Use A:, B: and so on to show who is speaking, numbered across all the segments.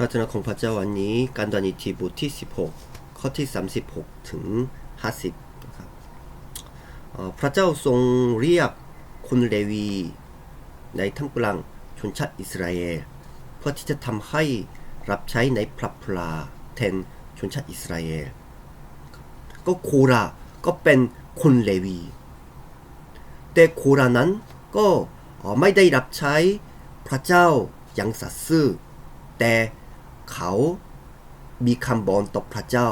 A: ระเจ้าของพระเจ้าวันนี้การดานิทีบทที่ 16 ข้อที่ 36 ถึง 50นะครับพระเจ้าทรงเรียกคนเลวีในท่ามกลางชนชาติอิสราเอลเพื่อที่จะทำให้รับใช้ในพระพลาแทนชนชาติอิสราเอลก็โคราก็เป็นคนเลวี แต่โครานั้นก็ไม่ได้รับใช้พระเจ้าอย่างสัตย์ซื่อแต่ เขามีคำบอนต่อพระเจ้า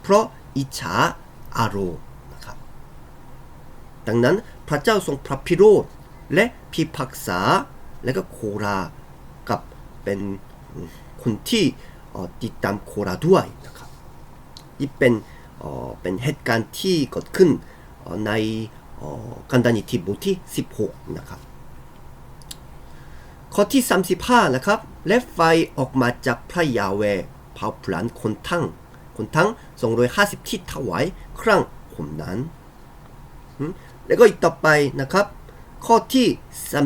A: เพราะอิจฉาอารมณ์นะครับ ดังนั้นพระเจ้าทรงพระพิโรธและพิพากษาและก็โครากับเป็นคนที่ติดตามโคราด้วยนะครับนี่เป็นเป็นเหตุการณ์ที่เกิดขึ้นในกันดานิทิบทที่ 16 นะครับ ข้อที่ 35นะครับและไฟออกมาจากพระยาเวเผาผลาญคนทั้ง คนทั้ง250ที่ถวายครั้งผมนั้น แล้วก็อีกต่อไปนะครับ ข้อที่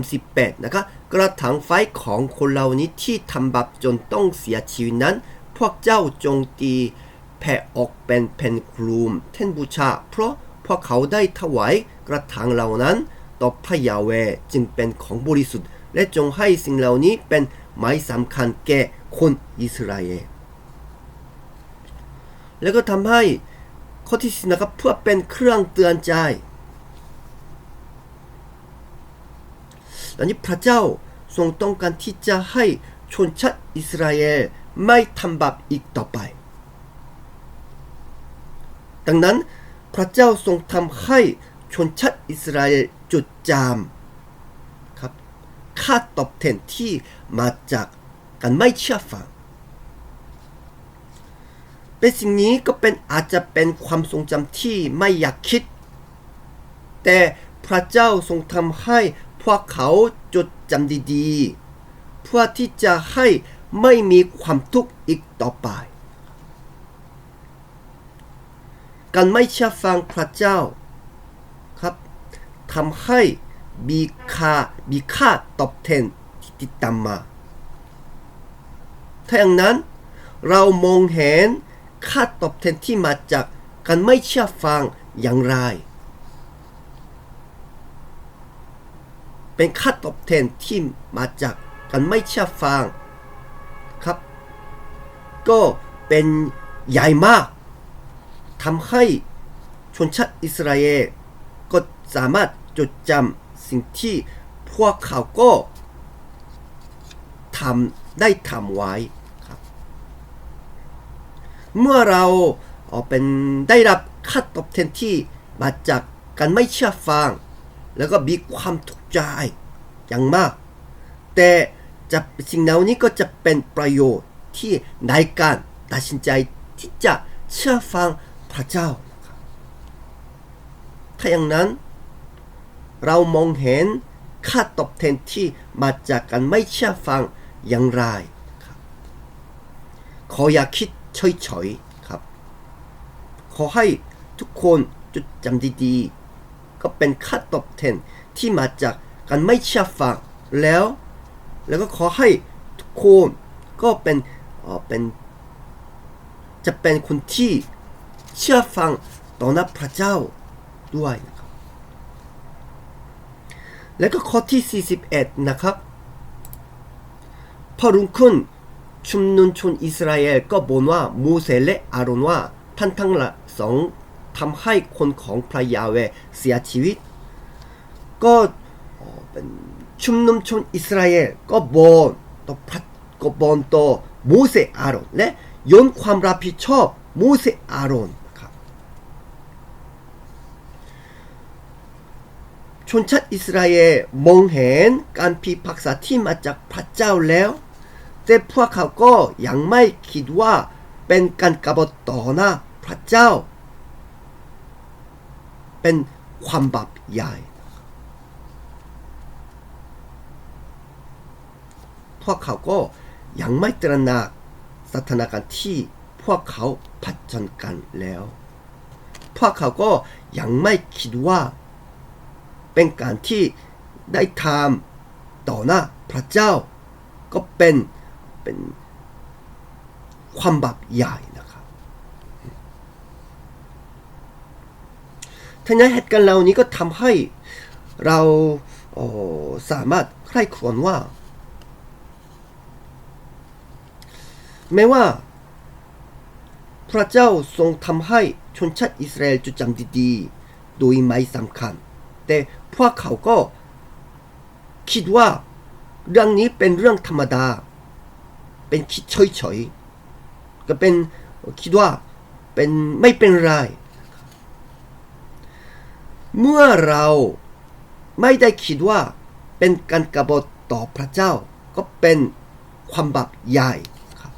A: 38 นะครับ กระถางไฟของคนเหล่านี้ที่ทำบาปจนต้องเสียชีวิตนั้น พวกเจ้าจงตีแผ่ออกเป็นแผ่นคลุมแท่นบูชา เพราะพวกเขาได้ถวายกระถางเหล่านั้น ต่อพระยาเวจึงเป็นของบริสุทธิ์ และจงให้สิ่งเหล่านี้เป็นหมายสำคัญแก่คนอิสราเอลแล้วก็ทำให้ข้อที่สินะครับเพื่อเป็นเครื่องเตือนใจตอนนี้พระเจ้าทรงต้องการที่จะให้ชนชาติอิสราเอลไม่ทำบาปอีกต่อไป ดังนั้นพระเจ้าทรงทำให้ชนชาติอิสราเอลจดจำครับ ค่าตอบแทนที่มาจากการไม่เชื่อฟัง เป็นสิ่งนี้ก็เป็นอาจจะเป็นความทรงจำที่ไม่อยากคิด แต่พระเจ้าทรงทำให้พวกเขาจดจำดีๆ เพื่อที่จะให้ไม่มีความทุกข์อีกต่อไป การไม่เชื่อฟังพระเจ้าครับทำให้ มีค่ามีค่าตอบแทนที่ติดตามมา ถ้าอย่างนั้นเรามองเห็นค่าตอบแทนที่มาจากการไม่เชื่อฟังอย่างไร เป็นค่าตอบแทนที่มาจากการไม่เชื่อฟังครับ ก็เป็นใหญ่มากทำให้ชนชาติอิสราเอลก็สามารถจดจำ สิ่งที่พวกเขาก็ทำได้ทำไว้ครับเมื่อเราเป็นได้รับค่าตอบแทนที่มาจากการไม่เชื่อฟัง แล้วก็มีความทุกข์ใจอย่างมาก แต่จะสิ่งเหล่านี้ก็จะเป็นประโยชน์ที่ในการตัดสินใจที่จะเชื่อฟังพระเจ้าถ้าอย่างนั้น เรามองเห็นค่าตอบแทนที่มาจากการไม่เชื่อฟังอย่างไรครับขออย่าคิดเฉยๆครับ ขอให้ทุกคนจดจำดีๆ ก็เป็นค่าตอบแทนที่มาจากการไม่เชื่อฟังแล้ว แล้วก็ขอให้ทุกคนก็เป็นเอ่อเป็นจะเป็นคนที่เชื่อฟังต่อหน้าพระเจ้าด้วยนะ แล้วก็ข้อที่ 41 นะครับพอรุ่งขึ้นชุมนุมชนอิสราเอลก็บ่นว่ามูเสและอาโรนว่าท่านทั้งละสองทำให้คนของพระยาเวเสียชีวิต ก็เป็นชุมนุมชนอิสราเอลก็บ่นต่อพระก็บ่นต่อมูเสอาโรนและโยนความรับผิดชอบมูเสอาโรน นะครับชนชาติอิสราเอลมองเห็นการพิพากษาที่มาจากพระเจ้าแล้วแต่พวกเขาก็ยังไม่คิดว่าเป็นการกบฏต่อหน้าพระ เป็นการที่ได้ทำต่อหน้าพระเจ้า ก็เป็นเป็นความบาปใหญ่นะครับทั้งนั้นเหตุการณ์เหล่านี้ก็ทำให้เราเออสามารถใคร่ครวญว่า แม้ว่า พระเจ้าทรงทำให้ชนชาติอิสราเอลจดจำดีๆ โดยไม่สำคัญ แต่พวกเขาก็คิดว่าเรื่องนี้เป็นเรื่องธรรมดา เป็นคิดเฉยๆก็เป็นคิดว่าเป็นไม่เป็นไร เมื่อเราไม่ได้คิดว่าเป็นการกบฏต่อพระเจ้า ก็เป็นความบาปใหญ่ครับ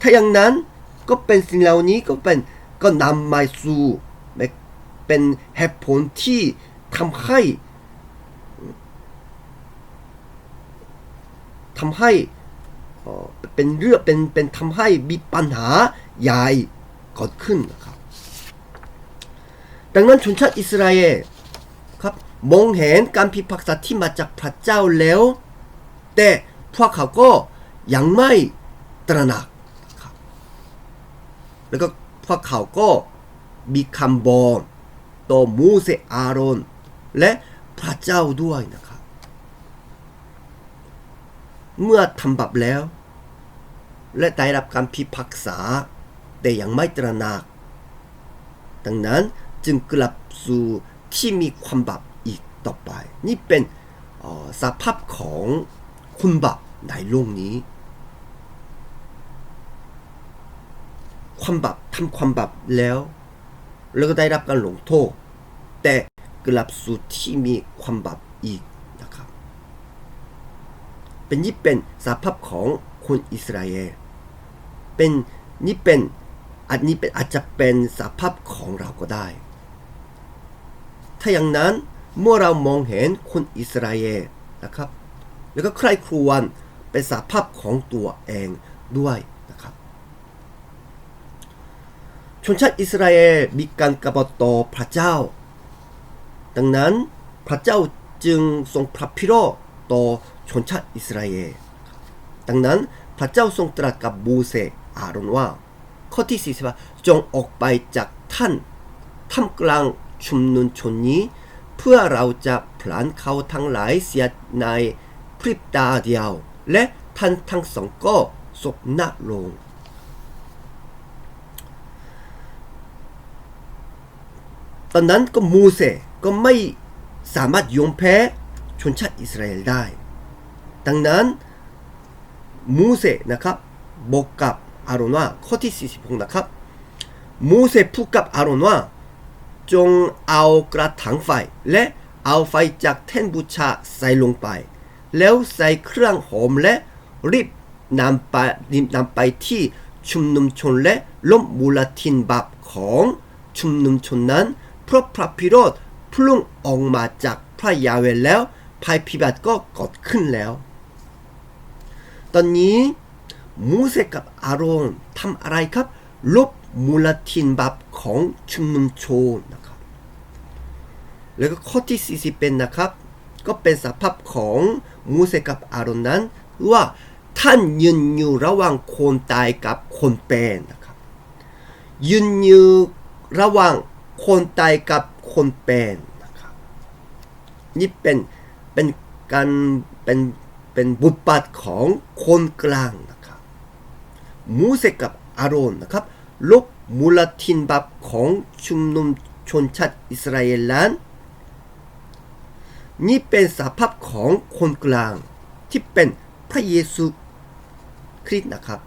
A: ถ้าอย่างนั้นก็เป็นสิ่งเหล่านี้ก็เป็นก็นำมาสู่เป็นเหตุผลที่ ทำให้ทำให้เป็นเรื่องเป็นเป็นทำให้มีปัญหาใหญ่เกิดขึ้นนะครับ ดังนั้นชนชาติอิสราเอลครับมองเห็นการพิพากษาที่มาจากพระเจ้าแล้ว แต่พวกเขาก็ยังไม่ตระหนักครับแล้วก็พวกเขาก็มีคำบอกต่อมูเสอาโรน และพระเจ้าด้วยนะครับ เมื่อทำบาปแล้ว และได้รับการพิพากษา แต่ยังไม่ตระหนัก ดังนั้นจึงกลับสู่ที่มีความบาปอีกต่อไป นี่เป็นออสภาพของคุณบาปในโลกนี้ ความบาปทำความบาปแล้ว แล้วก็ได้รับการลงโทษ แต่ กลับสู่ที่มีความบาปอีกนะครับ เป็นนี่เป็นสภาพของคนอิสราเอล เป็นนี่เป็นอันนี้เป็นอาจจะเป็นสภาพของเราก็ได้ ถ้าอย่างนั้นเมื่อเรามองเห็นคนอิสราเอลนะครับ แล้วก็ใครครวญเป็นสภาพของตัวเองด้วยนะครับ ชนชาติอิสราเอลมีการกบฏต่อพระเจ้า ดังนั้นพระเจ้าจึงทรงพระพิโรธต่อชนชาติอิสราเอล ดังนั้นพระเจ้าทรงตรัสกับบูเซอาโรนว่า ข้อที่4ว่าจงออกไปจากท่านท่ามกลางชุมนุมชนนี้ เพื่อเราจะผลานเขาทั้งหลายเสียในพริบตาเดียว และท่านทั้งสองก็ศพหน้าลง ตอนนั้นก็มูเส ก็ไม่สามารถยอมแพ้ชนชาติอิสราเอลได้ ดังนั้นมูเสนะครับบอกกับอาโรนว่าข้อที่ 46 นะครับ มูเสพูดกับอาโรนว่า จงเอากระถางไฟ และเอาไฟจากแท่นบูชาใส่ลงไป แล้วใส่เครื่องหอมและรีบนำไปนำไปที่ชุมนุมชนและล้มมูลทินบาปของชุมนุมชนนั้น เพราะพระพิโรธ พุ่งออกมาจากพระยาเวแล้ว ภัยพิบัติก็เกิดขึ้นแล้ว ตอนนี้มูเสกับอาโรนทำอะไรครับ ลบมูลทินบาปของชุมนุมชนนะครับ แล้วก็ข้อที่ 40 เป็นนะครับ ก็เป็นสภาพของมูเสกับอาโรนนั้นว่าท่านยืนอยู่ระหว่างคนตายกับคนเป็นนะครับยืนอยู่ระหว่างคนตายกับคนเป็น นี่เป็นเป็นการเป็นเป็นบทบาทของคนกลางนะครับมูเสกับอาโรนนะครับลบมูลทินบาปของชุมนุมชนชาติอิสราเอลนั้นนี่เป็นสภาพของคนกลางที่เป็นพระเยซูคริสต์นะครับ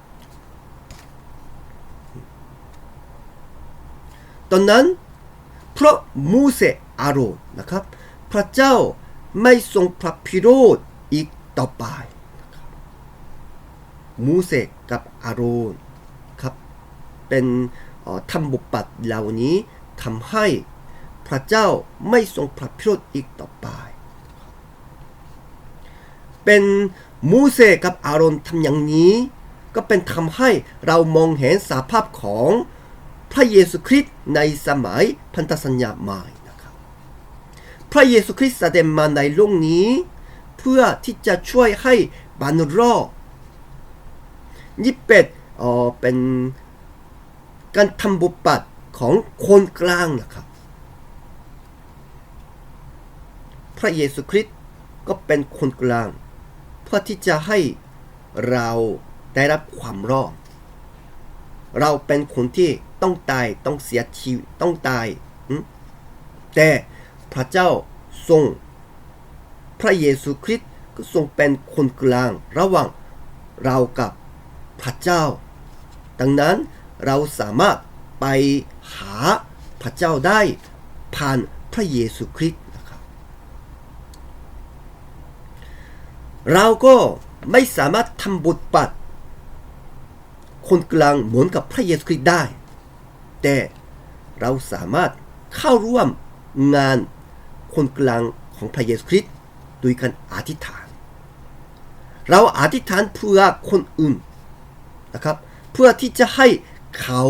A: ตอนนั้นเพราะมูเสอาโรนนะครับ พระเจ้าไม่ทรงพระพิโรธอีกต่อไปมูเสกับอาโรนครับเป็นออทำบุปผเหล่านี้ทำให้พระเจ้าไม่ทรงพระพิโรธอีกต่อไป เป็นมูเสกับอาโรนทำอย่างนี้ ก็เป็นทำให้เรามองเห็นสภาพของพระเยซูคริสต์ในสมัยพันธสัญญาใหม่ พระเยซูคริสต์แสดงมาในโลกนี้ เพื่อที่จะช่วยให้บรรรอดนี่เป็นเออเป็นการทำบุญบัตของคนกลางนะครับ พระเยซูคริสต์ก็เป็นคนกลาง เพื่อที่จะให้เราได้รับความรอด เราเป็นคนที่ต้องตายต้องเสียชีวิตต้องตาย แต่ พระเจ้าทรง พระเยซูคริสต์ก็ทรงเป็นคนกลางระหว่างเรากับพระเจ้า ดังนั้นเราสามารถไปหาพระเจ้าได้ผ่านพระเยซูคริสต์นะครับ เราก็ไม่สามารถทำบุญปัดคนกลางเหมือนกับพระเยซูคริสต์ได้ แต่เราสามารถเข้าร่วมงาน คนกลางของพระเยซูคริสต์โดยการอธิษฐาน เราอธิษฐานเพื่อคนอื่นนะครับ เพื่อที่จะให้เขา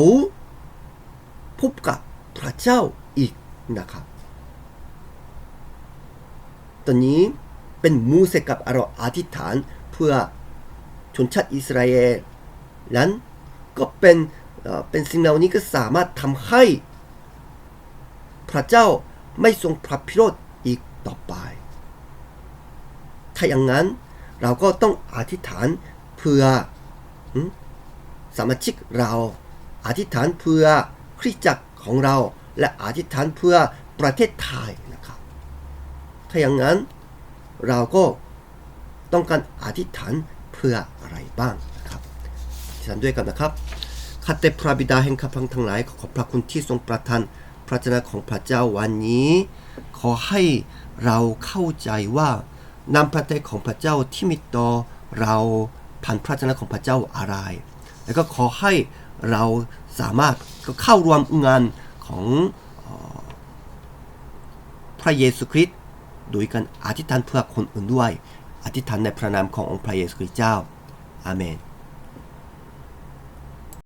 A: พบกับพระเจ้าอีกนะครับ ตอนนี้เป็นมูเสกับเราอธิษฐานเพื่อชนชาติอิสราเอลนั้นก็เป็นเอ่อเป็นสิ่งเหล่านี้ก็สามารถทำให้พระเจ้า ไม่ทรงพระพิโรธอีกต่อไป ถ้าอย่างนั้นเราก็ต้องอธิษฐานเพื่อสมาชิกเราอธิษฐานเพื่อคริสตจักรของเราและอธิษฐานเพื่อประเทศไทยนะครับ ถ้าอย่างนั้นเราก็ต้องการอธิษฐานเพื่ออะไรบ้างนะครับอธิษฐานด้วยกันนะครับข้าแต่พระบิดาแห่งข้าพังทั้งหลายขอขอบพระคุณที่ทรงประทาน พระเจ้าของพระเจ้าวันนี้ ขอให้เราเข้าใจว่านำพระทัยของพระเจ้าที่มีต่อเราผ่านพระเจ้าของพระเจ้าอะไร แล้วก็ขอให้เราสามารถก็เข้ารวมงานของออพระเยซูคริสต์โดยการอธิษฐานเพื่อคนอื่นด้วย อธิษฐานในพระนามขององค์พระเยซูคริสต์เจ้า อาเมน